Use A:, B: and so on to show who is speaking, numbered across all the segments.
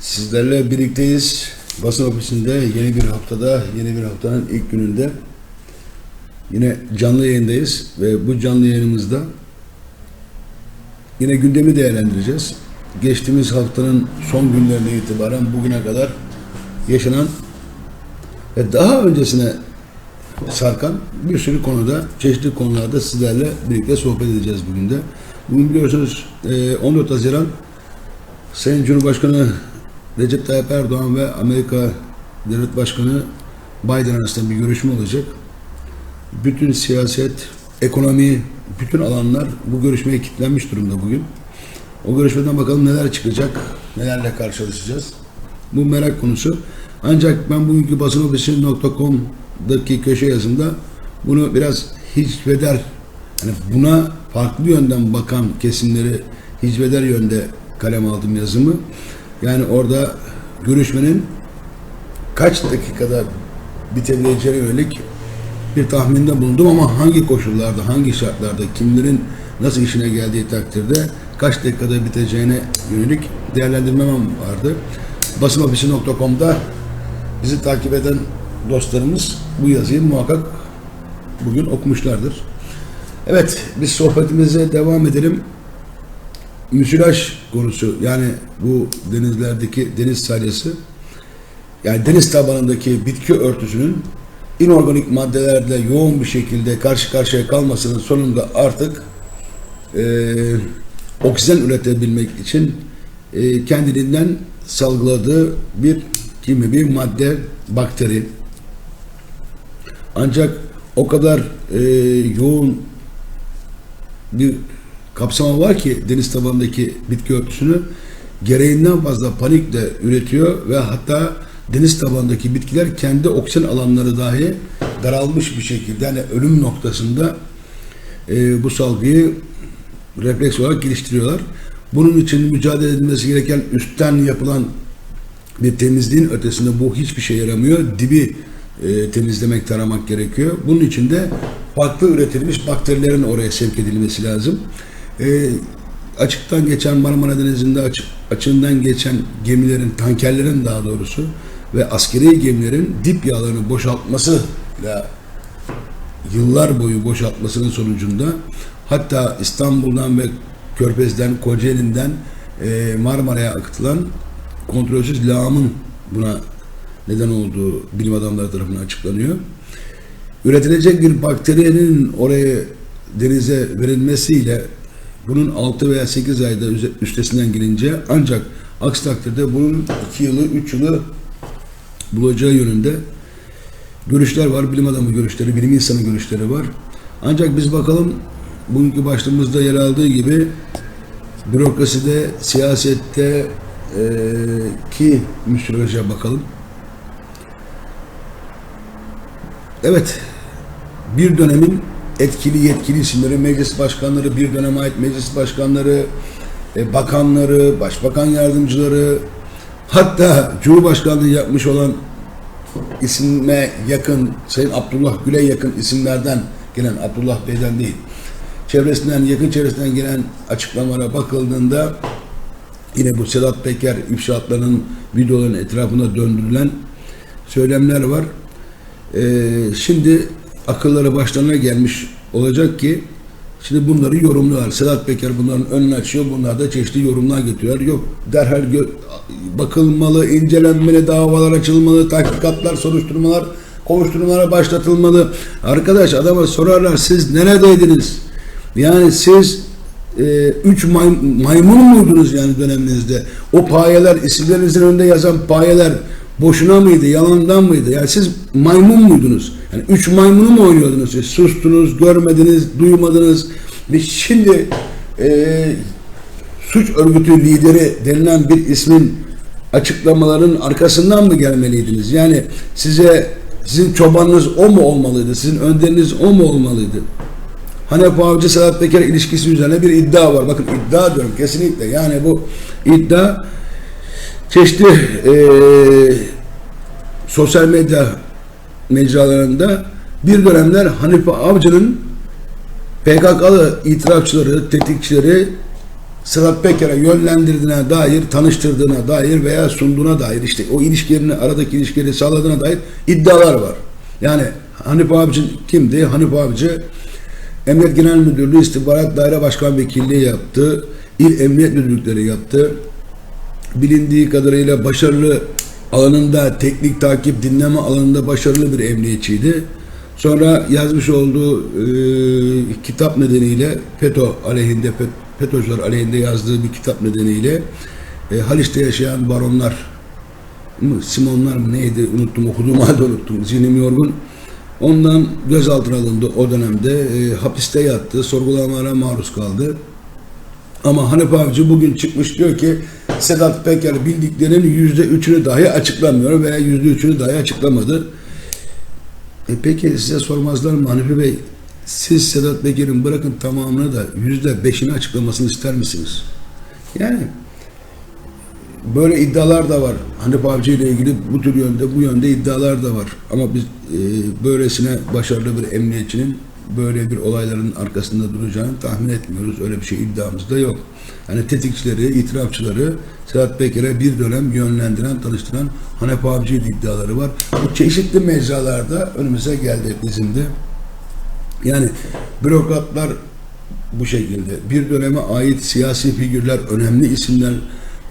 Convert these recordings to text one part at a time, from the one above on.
A: Sizlerle birlikteyiz. Basın ofisinde yeni bir haftada, yeni bir haftanın ilk gününde yine canlı yayındayız ve bu canlı yayınımızda yine gündemi değerlendireceğiz. Geçtiğimiz haftanın son günlerine itibaren bugüne kadar yaşanan ve daha öncesine sarkan bir sürü konuda, çeşitli konularda sizlerle birlikte sohbet edeceğiz bugün de. Bugün biliyorsunuz e, 14 Haziran Sayın Cumhurbaşkanı Recep Tayyip Erdoğan ve Amerika Devlet Başkanı Biden arasında bir görüşme olacak. Bütün siyaset, ekonomi, bütün alanlar bu görüşmeye kilitlenmiş durumda bugün. O görüşmeden bakalım neler çıkacak, nelerle karşılaşacağız. Bu merak konusu. Ancak ben bugünkü basınofisi.com'daki köşe yazımda bunu biraz hicveder, yani buna farklı yönden bakan kesimleri hicveder yönde kalem aldım yazımı. Yani orada görüşmenin kaç dakikada bitebileceğine yönelik bir tahminde bulundum ama hangi koşullarda, hangi şartlarda, kimlerin nasıl işine geldiği takdirde kaç dakikada biteceğine yönelik değerlendirmem vardı. Basınofisi.com'da bizi takip eden dostlarımız bu yazıyı muhakkak bugün okumuşlardır. Evet, biz sohbetimize devam edelim. Müsilaj konusu yani bu denizlerdeki deniz salyası yani deniz tabanındaki bitki örtüsünün inorganik maddelerle yoğun bir şekilde karşı karşıya kalmasının sonunda artık e, oksijen üretebilmek için e, kendiliğinden salgıladığı bir kimi bir madde, bakteri. Ancak o kadar e, yoğun bir kapsama var ki deniz tabanındaki bitki örtüsünü gereğinden fazla panikle üretiyor ve hatta deniz tabanındaki bitkiler kendi oksijen alanları dahi daralmış bir şekilde yani ölüm noktasında e, bu salgıyı refleks olarak geliştiriyorlar. Bunun için mücadele edilmesi gereken üstten yapılan bir temizliğin ötesinde bu hiçbir şey yaramıyor. Dibi e, temizlemek, taramak gerekiyor. Bunun için de farklı üretilmiş bakterilerin oraya sevk edilmesi lazım. E, açıktan geçen Marmara Denizi'nde açık, açığından geçen gemilerin, tankerlerin daha doğrusu ve askeri gemilerin dip yağlarını boşaltmasıyla yıllar boyu boşaltmasının sonucunda hatta İstanbul'dan ve Körfez'den, Kocaeli'nden e, Marmara'ya akıtılan kontrolsüz lağımın buna neden olduğu bilim adamları tarafından açıklanıyor. Üretilecek bir bakterinin oraya denize verilmesiyle bunun 6 veya 8 ayda üstesinden gelince ancak aksi takdirde bunun 2 yılı 3 yılı bulacağı yönünde görüşler var. Bilim adamı görüşleri, bilim insanı görüşleri var. Ancak biz bakalım bugünkü başlığımızda yer aldığı gibi bürokraside, siyasette e, ki müsürece bakalım. Evet, bir dönemin etkili yetkili isimleri, meclis başkanları, bir döneme ait meclis başkanları, e, bakanları, başbakan yardımcıları, hatta Cumhurbaşkanlığı yapmış olan isime yakın, Sayın Abdullah Gül'e yakın isimlerden gelen, Abdullah Bey'den değil, çevresinden, yakın çevresinden gelen açıklamalara bakıldığında yine bu Sedat Peker ifşaatlarının videoların etrafında döndürülen söylemler var. Ee, şimdi akılları başlarına gelmiş olacak ki şimdi bunları yorumluyorlar. Sedat Peker bunların önünü açıyor. Bunlar da çeşitli yorumlar getiriyorlar. Yok derhal bakılmalı, incelenmeli, davalar açılmalı, tahkikatlar, soruşturmalar, kovuşturmalara başlatılmalı. Arkadaş adama sorarlar siz neredeydiniz? Yani siz e, üç may, maymun muydunuz yani döneminizde? O payeler, isimlerinizin önünde yazan payeler boşuna mıydı, yalandan mıydı? Yani siz maymun muydunuz? Yani üç maymunu mu oynuyordunuz? Siz sustunuz, görmediniz, duymadınız. Biz şimdi e, suç örgütü lideri denilen bir ismin açıklamaların arkasından mı gelmeliydiniz? Yani size sizin çobanınız o mu olmalıydı? Sizin önderiniz o mu olmalıydı? Hanefi Avcı Sedat Peker ilişkisi üzerine bir iddia var. Bakın iddia diyorum kesinlikle. Yani bu iddia çeşitli e, sosyal medya mecralarında bir dönemler Hanife Avcı'nın PKK'lı itirafçıları, tetikçileri Sedat Peker'e yönlendirdiğine dair, tanıştırdığına dair veya sunduğuna dair işte o ilişkilerini, aradaki ilişkileri sağladığına dair iddialar var. Yani Hanif Abici kimdi? Hanif Abici Emniyet Genel Müdürlüğü İstihbarat Daire Başkan Vekilliği yaptı. İl Emniyet Müdürlükleri yaptı. Bilindiği kadarıyla başarılı alanında, teknik takip, dinleme alanında başarılı bir emniyetçiydi. Sonra yazmış olduğu e, kitap nedeniyle FETÖ aleyhinde, FE- FETÖ'cüler aleyhinde yazdığı bir kitap nedeniyle e, Haliç'te yaşayan baronlar mı, Simonlar mı neydi unuttum okuduğum halde unuttum zihnim yorgun. Ondan gözaltına alındı o dönemde. E, hapiste yattı. Sorgulamalara maruz kaldı. Ama Hanif Avcı bugün çıkmış diyor ki Sedat Peker bildiklerinin yüzde üçünü dahi açıklamıyor veya yüzde üçünü dahi açıklamadı. E peki size sormazlar mı Hanifi Bey? Siz Sedat Peker'in bırakın tamamını da yüzde beşini açıklamasını ister misiniz? Yani böyle iddialar da var. Hanif Avcı ile ilgili bu tür yönde, bu yönde iddialar da var. Ama biz e, böylesine başarılı bir emniyetçinin böyle bir olayların arkasında duracağını tahmin etmiyoruz. Öyle bir şey iddiamız da yok. Yani tetikçileri, itirafçıları Sedat Peker'e bir dönem yönlendiren, tanıştıran Hanif Avcı iddiaları var. Bu çeşitli mecralarda önümüze geldi bizim de. Yani bürokratlar bu şekilde. Bir döneme ait siyasi figürler, önemli isimler,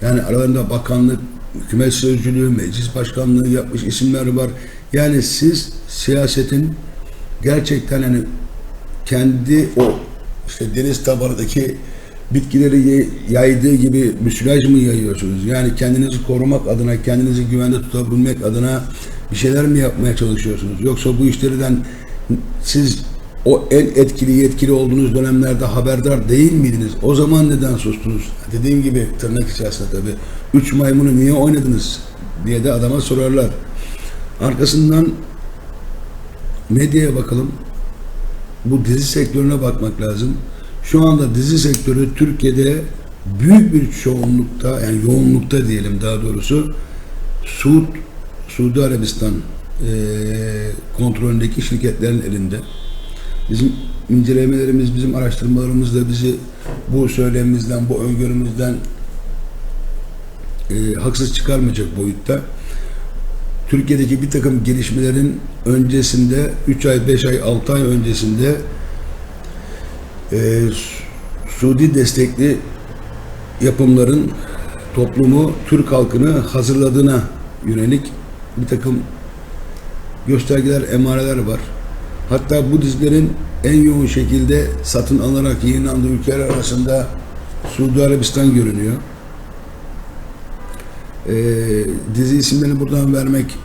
A: yani aralarında bakanlık, hükümet sözcülüğü, meclis başkanlığı yapmış isimler var. Yani siz siyasetin gerçekten hani kendi o işte deniz tabanındaki bitkileri yaydığı gibi müsilaj mı yayıyorsunuz? Yani kendinizi korumak adına, kendinizi güvende tutabilmek adına bir şeyler mi yapmaya çalışıyorsunuz? Yoksa bu işlerden siz o en etkili yetkili olduğunuz dönemlerde haberdar değil miydiniz? O zaman neden sustunuz? Dediğim gibi tırnak içerisinde tabii. Üç maymunu niye oynadınız? diye de adama sorarlar. Arkasından medyaya bakalım. Bu dizi sektörüne bakmak lazım. Şu anda dizi sektörü Türkiye'de büyük bir çoğunlukta yani yoğunlukta diyelim daha doğrusu Suud, Suudi Arabistan eee kontrolündeki şirketlerin elinde. Bizim incelemelerimiz, bizim araştırmalarımız da bizi bu söylemimizden, bu öngörümüzden e, haksız çıkarmayacak boyutta. Türkiye'deki bir takım gelişmelerin öncesinde 3 ay, 5 ay, 6 ay öncesinde e, Suudi destekli yapımların toplumu, Türk halkını hazırladığına yönelik bir takım göstergeler, emareler var. Hatta bu dizilerin en yoğun şekilde satın alınarak yayınlandığı ülkeler arasında Suudi Arabistan görünüyor. Ee, dizi isimlerini buradan vermek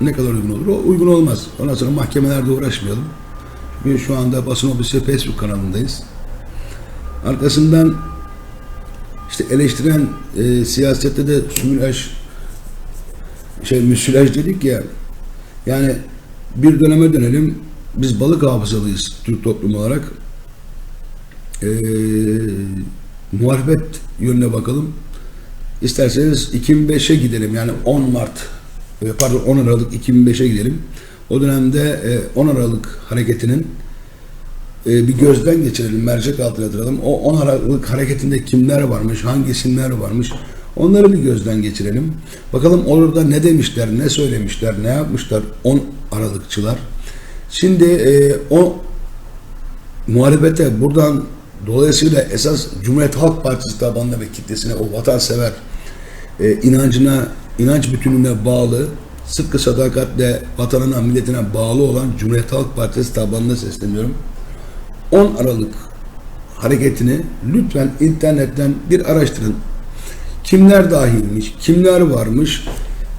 A: ne kadar uygun olur? O uygun olmaz. Ondan sonra mahkemelerde uğraşmayalım. Çünkü şu anda basın ofisi Facebook kanalındayız. Arkasından işte eleştiren e, siyasette de sümülaj şey müsilaj dedik ya yani bir döneme dönelim. Biz balık hafızalıyız Türk toplumu olarak. Ee, muhalefet yönüne bakalım. İsterseniz 2005'e gidelim. Yani 10 Mart, e, pardon 10 Aralık 2005'e gidelim. O dönemde e, 10 Aralık hareketinin e, bir gözden geçirelim, mercek altına yatıralım. O 10 Aralık hareketinde kimler varmış, hangi isimler varmış, onları bir gözden geçirelim. Bakalım orada ne demişler, ne söylemişler, ne yapmışlar 10 Aralıkçılar. Şimdi e, o muhalefete buradan dolayısıyla esas Cumhuriyet Halk Partisi tabanına ve kitlesine o vatansever e, inancına, inanç bütününe bağlı, sıkı sadakatle vatanına, milletine bağlı olan Cumhuriyet Halk Partisi tabanına sesleniyorum. 10 Aralık hareketini lütfen internetten bir araştırın. Kimler dahilmiş, kimler varmış,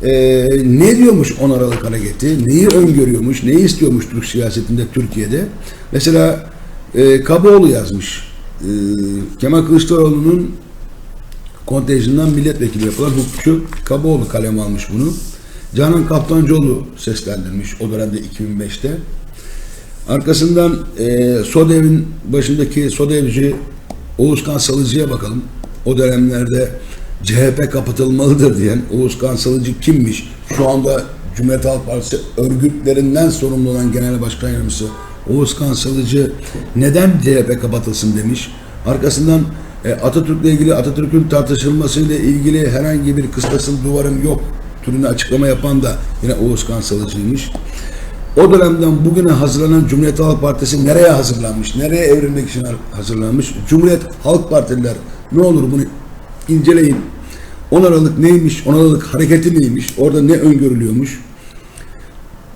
A: ee, ne diyormuş 10 Aralık hareketi, neyi öngörüyormuş, neyi istiyormuş Türk siyasetinde Türkiye'de. Mesela e, Kaboğlu yazmış. E, Kemal Kılıçdaroğlu'nun kontenjanından milletvekili yapılan hukukçu Kaboğlu kaleme almış bunu. Canan Kaptancıoğlu seslendirmiş o dönemde 2005'te. Arkasından e, SODEV'in başındaki SODEV'ci Oğuzkan Salıcı'ya bakalım. O dönemlerde CHP kapatılmalıdır diyen Oğuzkan Salıcı kimmiş? Şu anda Cumhuriyet Halk Partisi örgütlerinden sorumlu olan Genel Başkan Yardımcısı Oğuzkan Salıcı neden CHP kapatılsın demiş. Arkasından Atatürk'le ilgili Atatürk'ün tartışılmasıyla ilgili herhangi bir kıstasım duvarım yok türünü açıklama yapan da yine Oğuzkan Salıcı'ymış. O dönemden bugüne hazırlanan Cumhuriyet Halk Partisi nereye hazırlanmış? Nereye evrilmek için hazırlanmış? Cumhuriyet Halk Partililer ne olur bunu inceleyin. 10 Aralık neymiş? 10 Aralık hareketi neymiş? Orada ne öngörülüyormuş?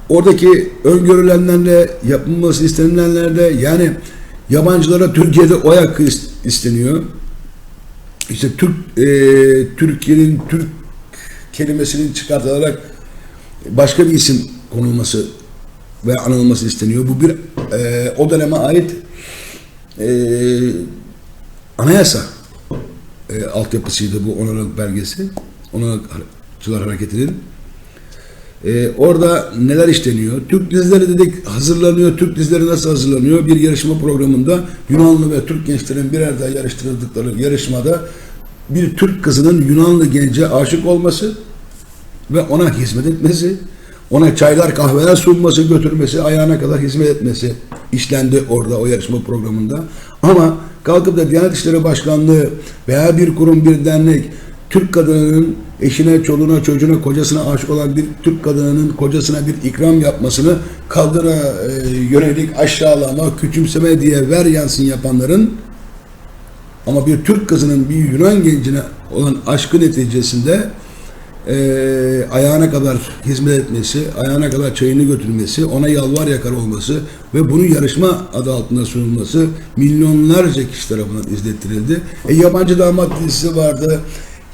A: Oradaki öngörülenlerle yapılması istenilenlerle yani yabancılara Türkiye'de oy hakkı is- isteniyor. İşte Türk e, Türkiye'nin Türk kelimesinin çıkartılarak başka bir isim konulması ve anılması isteniyor. Bu bir e, o döneme ait e, anayasa e, altyapısıydı bu onarlık belgesi. Onarlıkçılar Hareketi'nin. E, orada neler işleniyor? Türk dizileri dedik hazırlanıyor. Türk dizileri nasıl hazırlanıyor? Bir yarışma programında Yunanlı ve Türk gençlerin birer daha yarıştırıldıkları yarışmada bir Türk kızının Yunanlı gence aşık olması ve ona hizmet etmesi, ona çaylar kahveler sunması, götürmesi, ayağına kadar hizmet etmesi işlendi orada o yarışma programında. Ama kalkıp da Diyanet İşleri Başkanlığı veya bir kurum, bir dernek Türk kadınının eşine, çoluğuna, çocuğuna, kocasına aşık olan bir Türk kadınının kocasına bir ikram yapmasını kadına e, yönelik aşağılama, küçümseme diye ver yansın yapanların ama bir Türk kızının bir Yunan gencine olan aşkı neticesinde eee, ayağına kadar hizmet etmesi, ayağına kadar çayını götürmesi, ona yalvar yakar olması ve bunun yarışma adı altında sunulması milyonlarca kişi tarafından izlettirildi. E, yabancı damat dizisi vardı.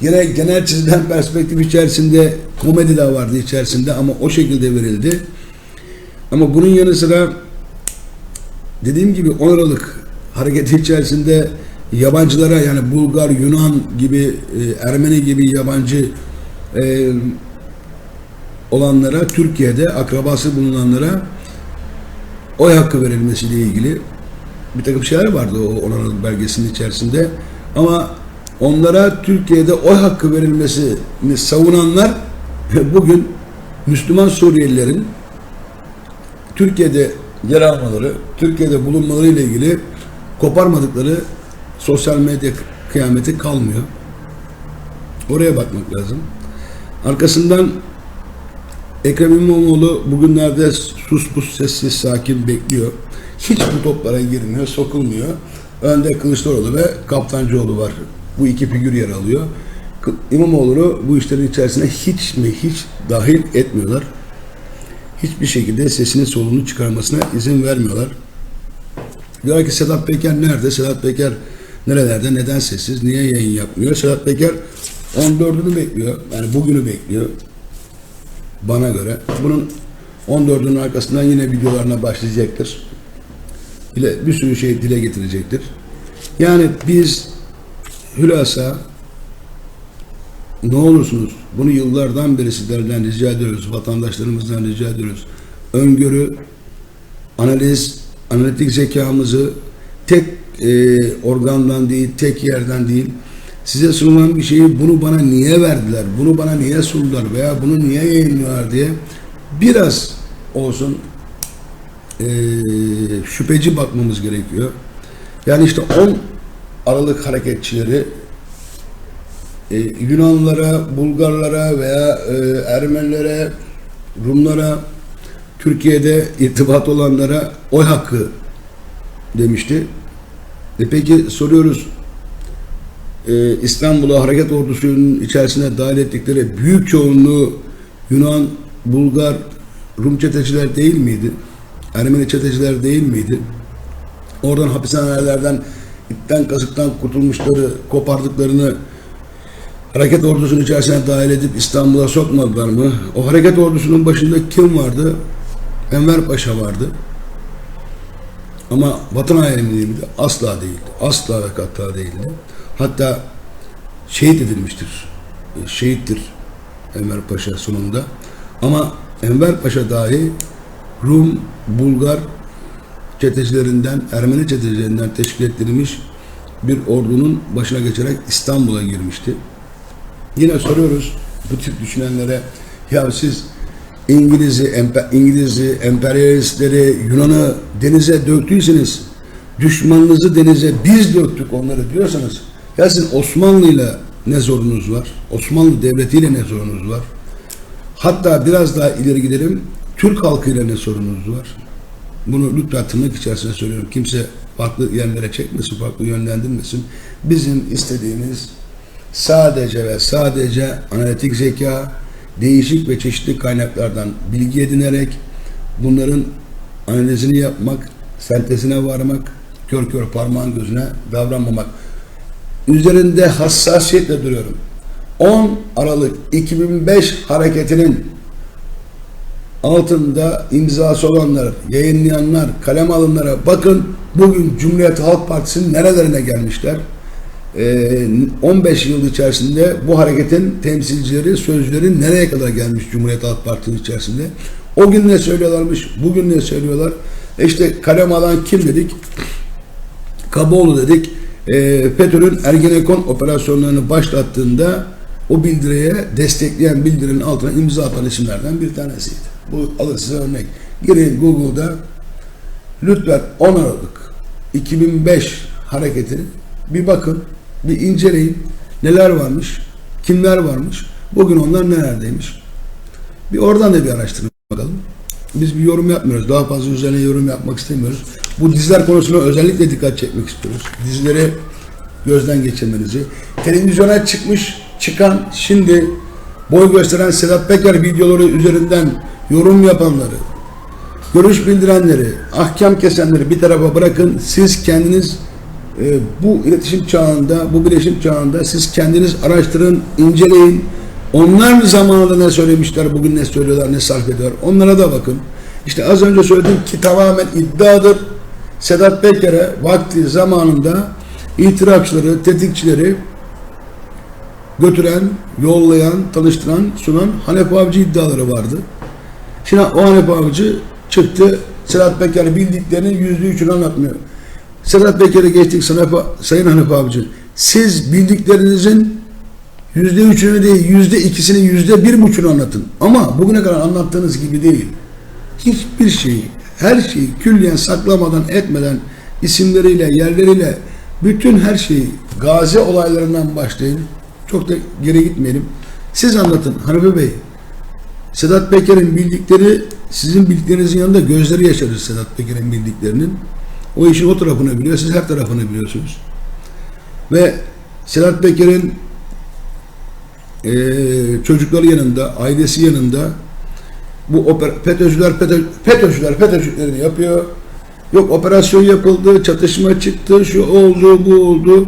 A: Yine genel çizilen perspektif içerisinde komedi de vardı içerisinde ama o şekilde verildi. Ama bunun yanı sıra dediğim gibi 10 Aralık hareketi içerisinde yabancılara yani Bulgar, Yunan gibi, e, Ermeni gibi yabancı e, olanlara, Türkiye'de akrabası bulunanlara oy hakkı verilmesiyle ilgili bir takım şeyler vardı o 10 Aralık belgesinin içerisinde. Ama onlara Türkiye'de oy hakkı verilmesini savunanlar bugün Müslüman Suriyelilerin Türkiye'de yer almaları, Türkiye'de bulunmaları ile ilgili koparmadıkları sosyal medya kıyameti kalmıyor. Oraya bakmak lazım. Arkasından Ekrem İmamoğlu bugünlerde sus pus sessiz sakin bekliyor. Hiç bu toplara girmiyor, sokulmuyor. Önde Kılıçdaroğlu ve Kaptancıoğlu var. Bu iki figür yer alıyor. İmamoğlu'nu bu işlerin içerisine hiç mi hiç dahil etmiyorlar. Hiçbir şekilde sesini soluğunu çıkarmasına izin vermiyorlar. Diyor ki Sedat Peker nerede? Sedat Peker nerelerde? Neden sessiz? Niye yayın yapmıyor? Sedat Peker 14'ünü bekliyor. Yani bugünü bekliyor. Bana göre. Bunun 14'ünün arkasından yine videolarına başlayacaktır. Bile bir sürü şey dile getirecektir. Yani biz hülasa ne olursunuz bunu yıllardan beri sizlerden rica ediyoruz, vatandaşlarımızdan rica ediyoruz. Öngörü, analiz, analitik zekamızı tek e, organdan değil, tek yerden değil, size sunulan bir şeyi bunu bana niye verdiler, bunu bana niye sundular veya bunu niye yayınlıyorlar diye biraz olsun e, şüpheci bakmamız gerekiyor. Yani işte 10 Aralık hareketçileri e, Yunanlara, Bulgarlara veya e, Ermenilere, Rumlara, Türkiye'de irtibat olanlara oy hakkı demişti. E peki soruyoruz e, İstanbul'a hareket ordusunun içerisine dahil ettikleri büyük çoğunluğu Yunan, Bulgar, Rum çeteciler değil miydi? Ermeni çeteciler değil miydi? Oradan hapishanelerden itten kasıktan kurtulmuşları, kopardıklarını hareket ordusunun içerisine dahil edip İstanbul'a sokmadılar mı? O hareket ordusunun başında kim vardı? Enver Paşa vardı. Ama vatan haini miydi? Asla değildi. Asla ve hatta değildi. Hatta şehit edilmiştir. E, Şehittir Enver Paşa sonunda. Ama Enver Paşa dahi Rum, Bulgar çetecilerinden, Ermeni çetecilerinden teşkil ettirilmiş bir ordunun başına geçerek İstanbul'a girmişti. Yine soruyoruz bu tip düşünenlere ya siz İngiliz'i, empe, İngiliz'i, emperyalistleri, Yunan'ı denize döktüyseniz düşmanınızı denize biz döktük onları diyorsanız Ya sizin Osmanlı'yla ne zorunuz var? Osmanlı Devleti'yle ne zorunuz var? Hatta biraz daha ileri gidelim. Türk halkıyla ne sorununuz var? Bunu lütfen tırnak içerisinde söylüyorum. Kimse farklı yerlere çekmesin, farklı yönlendirmesin. Bizim istediğimiz sadece ve sadece analitik zeka, değişik ve çeşitli kaynaklardan bilgi edinerek bunların analizini yapmak, sentezine varmak, kör kör parmağın gözüne davranmamak. Üzerinde hassasiyetle duruyorum. 10 Aralık 2005 hareketinin altında imzası olanlar, yayınlayanlar, kalem alınlara bakın bugün Cumhuriyet Halk Partisi'nin nerelerine gelmişler. Ee, 15 yıl içerisinde bu hareketin temsilcileri, sözcüleri nereye kadar gelmiş Cumhuriyet Halk Partisi'nin içerisinde. O gün ne söylüyorlarmış, bugün ne söylüyorlar. E İşte kalem alan kim dedik? Kaboğlu dedik. E, FETÖ'nün Ergenekon operasyonlarını başlattığında o bildiriye destekleyen bildirinin altına imza atan isimlerden bir tanesiydi. Bu alır size örnek. Girin Google'da lütfen 10 Aralık 2005 hareketini bir bakın, bir inceleyin. Neler varmış, kimler varmış, bugün onlar nerelerdeymiş. Bir oradan da bir araştırma bakalım. Biz bir yorum yapmıyoruz. Daha fazla üzerine yorum yapmak istemiyoruz. Bu diziler konusuna özellikle dikkat çekmek istiyoruz. Dizileri gözden geçirmenizi. Televizyona çıkmış, çıkan, şimdi boy gösteren Sedat Peker videoları üzerinden yorum yapanları, görüş bildirenleri, ahkam kesenleri bir tarafa bırakın. Siz kendiniz e, bu iletişim çağında, bu bileşim çağında siz kendiniz araştırın, inceleyin. Onlar zamanında ne söylemişler, bugün ne söylüyorlar, ne sarf ediyor. Onlara da bakın. İşte az önce söylediğim ki tamamen iddiadır. Sedat Peker'e vakti zamanında itirafçıları, tetikçileri götüren, yollayan, tanıştıran, sunan Hanefi Avcı iddiaları vardı. Şimdi o Hanefi Avcı çıktı, Sedat Peker bildiklerinin yüzde üçünü anlatmıyor. Sedat Peker'e geçtik Hanefi, Sayın Hanefi Avcı. Siz bildiklerinizin yüzde üçünü değil, yüzde ikisini, yüzde bir buçuğunu anlatın. Ama bugüne kadar anlattığınız gibi değil. Hiçbir şeyi, her şeyi külliyen saklamadan, etmeden, isimleriyle, yerleriyle, bütün her şeyi, gazi olaylarından başlayın. Çok da geri gitmeyelim. Siz anlatın Hanife Bey. Sedat Peker'in bildikleri sizin bildiklerinizin yanında gözleri yaşarır Sedat Peker'in bildiklerinin. O işin o tarafını biliyor, siz her tarafını biliyorsunuz. Ve Sedat Peker'in eee, çocukları yanında, ailesi yanında bu oper, FETÖ'cüler, FETÖ, FETÖ'cüler FETÖ'cülüklerini yapıyor. Yok operasyon yapıldı, çatışma çıktı, şu oldu, bu oldu.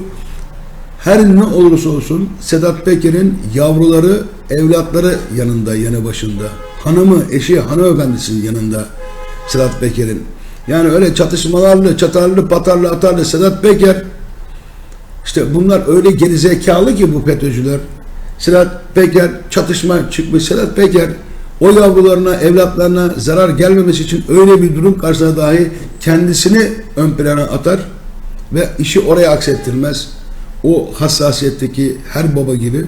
A: Her ne olursa olsun Sedat Peker'in yavruları, evlatları yanında, yanı başında. Hanımı, eşi, hanımefendisinin yanında Sedat Peker'in. Yani öyle çatışmalarlı, çatarlı, patarlı, atarlı Sedat Peker işte bunlar öyle geri zekalı ki bu FETÖ'cüler. Sedat Peker çatışma çıkmış. Sedat Peker o yavrularına, evlatlarına zarar gelmemesi için öyle bir durum karşısında dahi kendisini ön plana atar ve işi oraya aksettirmez. O hassasiyetteki her baba gibi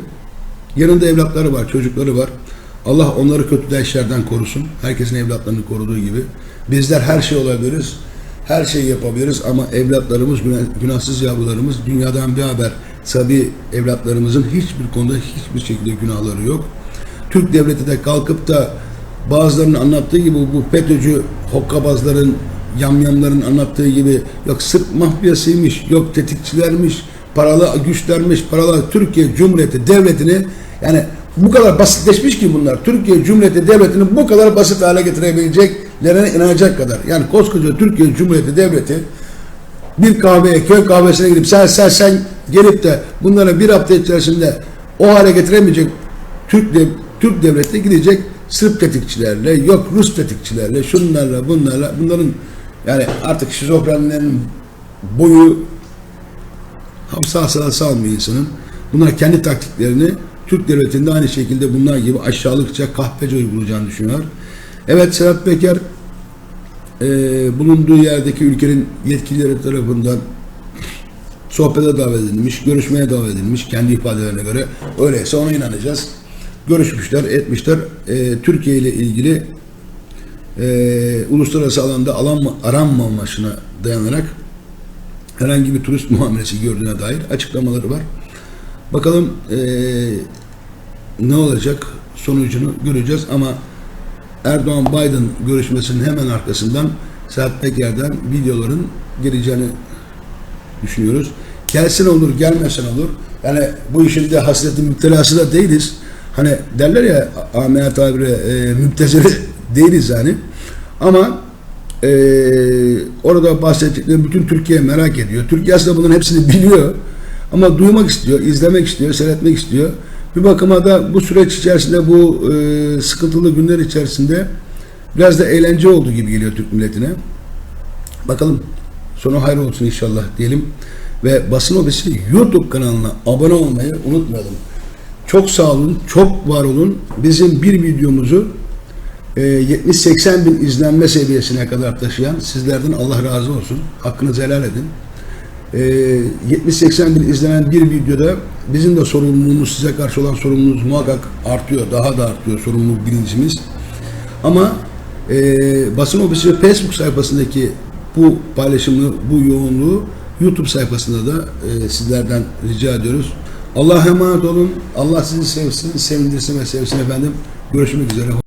A: yanında evlatları var, çocukları var. Allah onları kötü işlerden korusun. Herkesin evlatlarını koruduğu gibi. Bizler her şey olabiliriz. Her şeyi yapabiliriz ama evlatlarımız, günah- günahsız yavrularımız dünyadan bir haber. Sabi evlatlarımızın hiçbir konuda hiçbir şekilde günahları yok. Türk devleti de kalkıp da bazılarının anlattığı gibi bu FETÖ'cü hokkabazların, yamyamların anlattığı gibi yok Sırp mafyasıymış, yok tetikçilermiş, paralı güçlermiş, paralı Türkiye Cumhuriyeti devletini yani bu kadar basitleşmiş ki bunlar. Türkiye Cumhuriyeti devletini bu kadar basit hale getirebileceklerine inanacak kadar. Yani koskoca Türkiye Cumhuriyeti devleti bir kahveye, köy kahvesine gidip sen sen sen gelip de bunlara bir hafta içerisinde o hale getiremeyecek Türk Türk devleti gidecek Sırp tetikçilerle, yok Rus tetikçilerle, şunlarla, bunlarla, bunların yani artık şizofrenlerin boyu hapse hasıla salmıyor insanın. Bunlar kendi taktiklerini Türk devletinde aynı şekilde bunlar gibi aşağılıkça kahpece uygulayacağını düşünüyor. Evet Sedat Peker e, bulunduğu yerdeki ülkenin yetkilileri tarafından sohbete davet edilmiş, görüşmeye davet edilmiş kendi ifadelerine göre. Öyleyse ona inanacağız. Görüşmüşler, etmişler. E, Türkiye ile ilgili e, uluslararası alanda alan, aranmamasına dayanarak herhangi bir turist muamelesi gördüğüne dair açıklamaları var. Bakalım eee, ne olacak sonucunu göreceğiz ama Erdoğan-Biden görüşmesinin hemen arkasından Serhat Peker'den videoların geleceğini düşünüyoruz. Gelsin olur, gelmesen olur. Yani bu işin de hasretin müptelası da değiliz. Hani derler ya amel tabiri e, müptezeli değiliz yani. Ama e, orada bahsettikleri bütün Türkiye merak ediyor. Türkiye aslında bunların hepsini biliyor. Ama duymak istiyor, izlemek istiyor, seyretmek istiyor. Bir bakıma da bu süreç içerisinde bu e, sıkıntılı günler içerisinde biraz da eğlence olduğu gibi geliyor Türk milletine. Bakalım sonu hayır olsun inşallah diyelim. Ve basın ofisi YouTube kanalına abone olmayı unutmayalım. Çok sağ olun, çok var olun. Bizim bir videomuzu 70-80 bin izlenme seviyesine kadar taşıyan sizlerden Allah razı olsun. Hakkınızı helal edin. E, 70-80 bin izlenen bir videoda bizim de sorumluluğumuz, size karşı olan sorumluluğumuz muhakkak artıyor. Daha da artıyor sorumluluk bilincimiz. Ama e, basın ofisi ve Facebook sayfasındaki bu paylaşımı, bu yoğunluğu YouTube sayfasında da e, sizlerden rica ediyoruz. Allah'a emanet olun. Allah sizi sevsin, sevindirsin ve sevsin efendim. Görüşmek üzere.